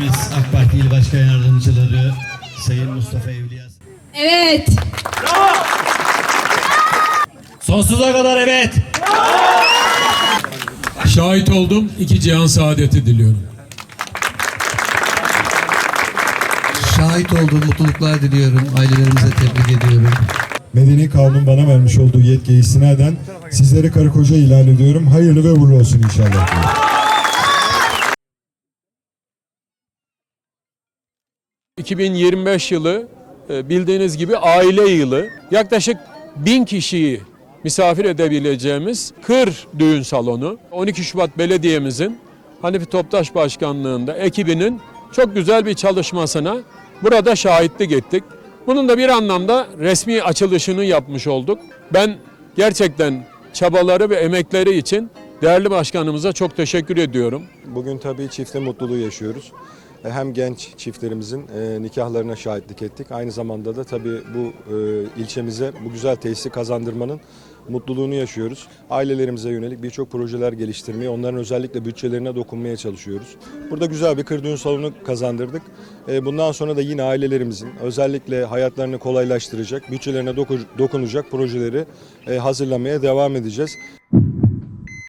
Biz AK Parti İl Başkan Yardımcıları Sayın Mustafa Evliya. Evet. Sonsuza kadar evet. Şahit oldum. iki cihan saadeti diliyorum. Şahit olduğum mutluluklar diliyorum. Ailelerimize tebrik ediyorum. Medeni Kanun bana vermiş olduğu yetkiye istinaden sizlere karı koca ilan ediyorum. Hayırlı ve uğurlu olsun inşallah. 2025 yılı e, bildiğiniz gibi aile yılı. Yaklaşık bin kişiyi misafir edebileceğimiz kır düğün salonu. 12 Şubat Belediye'mizin Hanifi Toptaş Başkanlığında ekibinin çok güzel bir çalışmasına burada şahitlik ettik. Bunun da bir anlamda resmi açılışını yapmış olduk. Ben gerçekten çabaları ve emekleri için değerli başkanımıza çok teşekkür ediyorum. Bugün tabii çifte mutluluğu yaşıyoruz. E, Hem genç çiftlerimizin e, nikahlarına şahitlik ettik. Aynı zamanda da tabii bu e, ilçemize bu güzel tesisi kazandırmanın mutluluğunu yaşıyoruz. Ailelerimize yönelik birçok projeler geliştirmeye, onların özellikle bütçelerine dokunmaya çalışıyoruz. Burada güzel bir kır düğün salonu kazandırdık. Bundan sonra da yine ailelerimizin özellikle hayatlarını kolaylaştıracak, bütçelerine doku- dokunacak projeleri hazırlamaya devam edeceğiz.